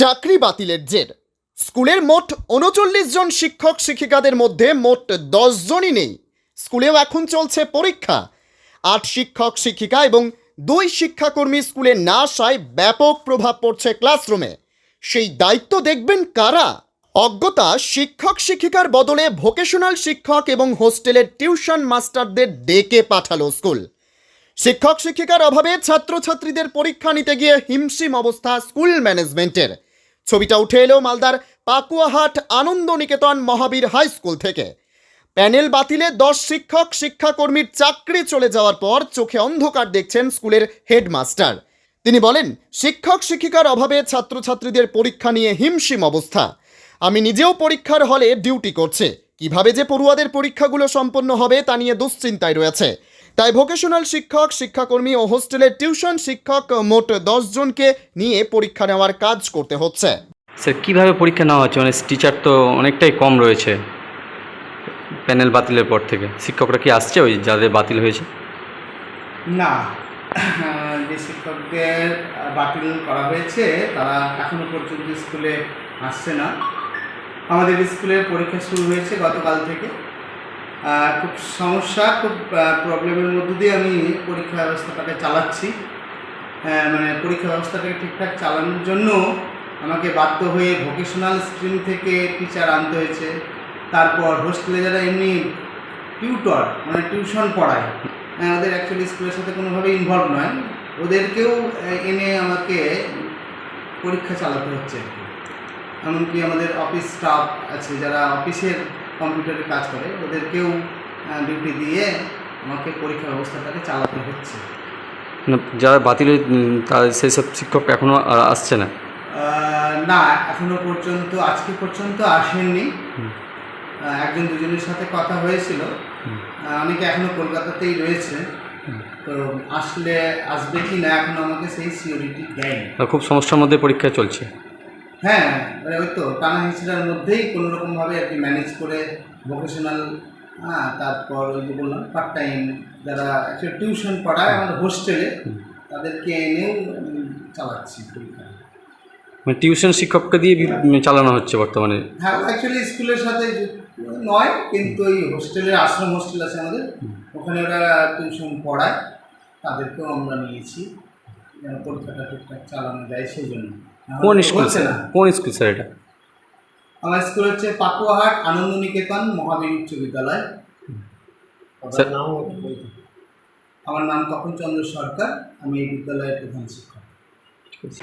চাকরি বাতিলের জের। স্কুলের মোট উনচল্লিশ জন শিক্ষক শিক্ষিকাদের মধ্যে মোট জনই নেই। স্কুলেও এখন চলছে পরীক্ষা। আট শিক্ষক শিক্ষিকা এবং দুই শিক্ষাকর্মী স্কুলে না আসায় ব্যাপক প্রভাব পড়ছে ক্লাসরুমে। সেই দায়িত্ব দেখবেন কারা? অজ্ঞতা শিক্ষক শিক্ষিকার বদলে ভোকেশনাল শিক্ষক এবং হোস্টেলের টিউশন মাস্টারদের ডেকে পাঠালো স্কুল। শিক্ষক শিক্ষিকার অভাবে ছাত্রছাত্রীদের পরীক্ষা নিতে গিয়ে হিমশিম অবস্থা স্কুল ম্যানেজমেন্টের। ছবিটা উঠে এলো মালদার পাকুয়াহাট আনন্দ নিকেতন মহাবীর হাই স্কুল থেকে। প্যানেল বাতিলে দশ শিক্ষক, শিক্ষাকর্মীর চাকরি চলে যাওয়ার পর চোখে অন্ধকার দেখছেন স্কুলের হেডমাস্টার। তিনি বলেন, শিক্ষক, শিক্ষিকার অভাবে ছাত্রছাত্রীদের পরীক্ষা নিয়ে হিমশিম অবস্থা। আমি নিজেও পরীক্ষার হলে ডিউটি করছে। কীভাবে যে পড়ুয়াদের পরীক্ষাগুলো সম্পন্ন হবে তা নিয়ে দুশ্চিন্তায় রয়েছে। তাই ভোকেশনাল শিক্ষক শিক্ষাকর্মী ও হোস্টেলের টিউশন শিক্ষক মোট দশ জনকে নিয়ে পরীক্ষা নেওয়ার কাজ করতে হচ্ছে। স্যার কীভাবে পরীক্ষা নেওয়া হচ্ছে? মানে টিচার তো অনেকটাই কম রয়েছে প্যানেল বাতিলের পর থেকে। শিক্ষকরা কি আসছে ওই যাদের বাতিল হয়েছে? না যে শিক্ষকদের বাতিল করা হয়েছে তারা এখনও পর্যন্ত স্কুলে আসছে না। আমাদের স্কুলে পরীক্ষা শুরু হয়েছে গতকাল থেকে। খুব সমস্যা খুব প্রবলেমের মধ্য দিয়ে আমি পরীক্ষা ব্যবস্থাটাকে চালাচ্ছি। আহ, মানে পরীক্ষা ব্যবস্থাটাকে ঠিকঠাক চালানোর জন্য আমাকে বাধ্য হয়ে ভোকেশনাল স্ট্রিম থেকে টিচার আনতে হয়েছে। তারপর হোস্টেলে যারা এমনি টিউটর মানে টিউশন পড়ায় হ্যাঁ, ওদের অ্যাকচুয়ালি স্কুলের সাথে কোনোভাবে ইনভলভ নয়। ওদেরকেও এনে আমাকে পরীক্ষা চালাতে হচ্ছে। এমনকি আমাদের অফিস স্টাফ আছে যারা অফিসের কম্পিউটারে কাজ করে ওদেরকেও ডিউটি দিয়ে আমাকে পরীক্ষা ব্যবস্থাটাকে চালাতে হচ্ছে। যারা বাতিল সেই সব শিক্ষক এখনও আসছে না? না এখনও পর্যন্ত আজকে পর্যন্ত আসেননি। একজন দুজনের সাথে কথা হয়েছিল। অনেকে এখনও কলকাতাতেই রয়েছে তো আসলে আসবে কি না এখনও আমাকে সেই সিওরিটি দেয়নি। খুব সমস্যার মধ্যে পরীক্ষা চলছে। হ্যাঁ মানে ওই তো টানা হিচড়ার মধ্যেই কোনো রকমভাবে আর কি ম্যানেজ করে ভোকেশনাল হ্যাঁ তারপর ওই যে বললাম পার্ট টাইম যারা অ্যাকচুয়ালি টিউশন পড়ায় আমাদের হোস্টেলে তাদেরকে এনেও চালাচ্ছি মানে টিউশন শিক্ষককে দিয়ে চালানো হচ্ছে বর্তমানে? হ্যাঁ অ্যাকচুয়ালি স্কুলের সাথে নয় কিন্তু ওই হোস্টেলের আশ্রম হোস্টেল আছে আমাদের। ওখানে ওরা টিউশন পড়ায় তাদেরকেও আমরা নিয়েছি। যেন পরীক্ষাটা ঠিকঠাক চালানো যায় সেই জন্য কোন স্কুল কোন স্কুল স্যার এটা? আমার স্কুল হচ্ছে পাকুয়াহাট আনন্দ নিকেতন মহাবীর উচ্চ বিদ্যালয়। আমার নাম তপন চন্দ্র সরকার আমি এই বিদ্যালয়ের প্রধান শিক্ষক। ঠিক আছে।